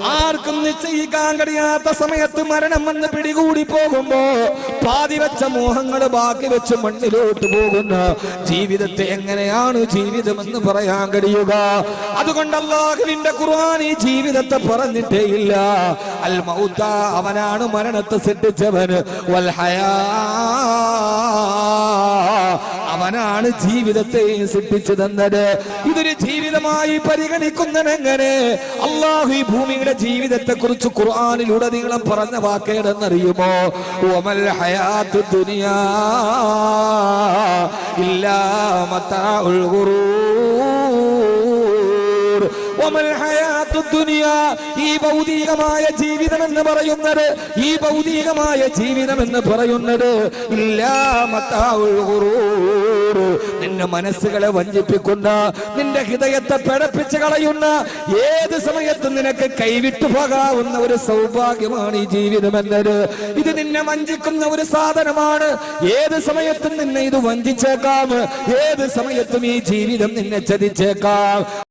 ആർക്കും നിശ്ചയിക്കാൻ കഴിയാത്ത സമയത്ത് മരണം വന്ന് പിടികൂടി പോകുമ്പോ പാതി വെച്ച മോഹങ്ങൾ ബാക്കി വെച്ച് മണ്ണിലോട്ട് പോകുന്ന. ജീവിതത്തെ എങ്ങനെയാണ് ജീവിതമെന്ന് പറയാൻ കഴിയുക? അതുകൊണ്ട് അള്ളാഹുവിന്റെ ഖുർആൻ ഈ ജീവിതത്തെ പറഞ്ഞിട്ടേ ഇല്ല. അൽ മൗത്ത അവനാണ് മരണത്തെ സിദ്ധിച്ചവൻ വൽ ഹയാ അവനാണ് ജീവിതത്തെ സൃഷ്ടിച്ചു തന്നത് ഇതൊരു ജീവിതമായി പരിഗണിക്കുന്നതെങ്ങനെ? അള്ളാഹു ഈ ഭൂമിയുടെ ജീവിതത്തെ കുറിച്ച് ഖുർആാനിലൂടെ നിങ്ങളെ പറഞ്ഞ വാക്കേടെന്നറിയുമോ ഒമൽ ഹയാത്ത് ദുനിയാ ഇല്ലാ ഹയാത്തു ദുനിയ ഈ ഭൗതികമായ ജീവിതം എന്ന് പറയുന്നത് ഈ ഭൗതികമായ ജീവിതം എന്ന് പറയുന്നത് ഇല്ലാ മത്താഉൽ ഗുറൂർ. നിന്റെ മനസ്സുകളെ വഞ്ചിപ്പിക്കുന്ന നിന്റെ ഹൃദയത്തെ പിഴപ്പിച്ച് കളയുന്ന ഏത് സമയത്തും നിനക്ക് കൈവിട്ടു പോകാവുന്ന ഒരു സൗഭാഗ്യമാണ് ഈ ജീവിതം എന്നത് ഇത് നിന്നെ വഞ്ചിക്കുന്ന ഒരു സാധനമാണ്. ഏത് സമയത്തും നിന്നെ ഇത് വഞ്ചിച്ചേക്കാം. ഏത് സമയത്തും ഈ ജീവിതം നിന്നെ ചതിച്ചേക്കാം.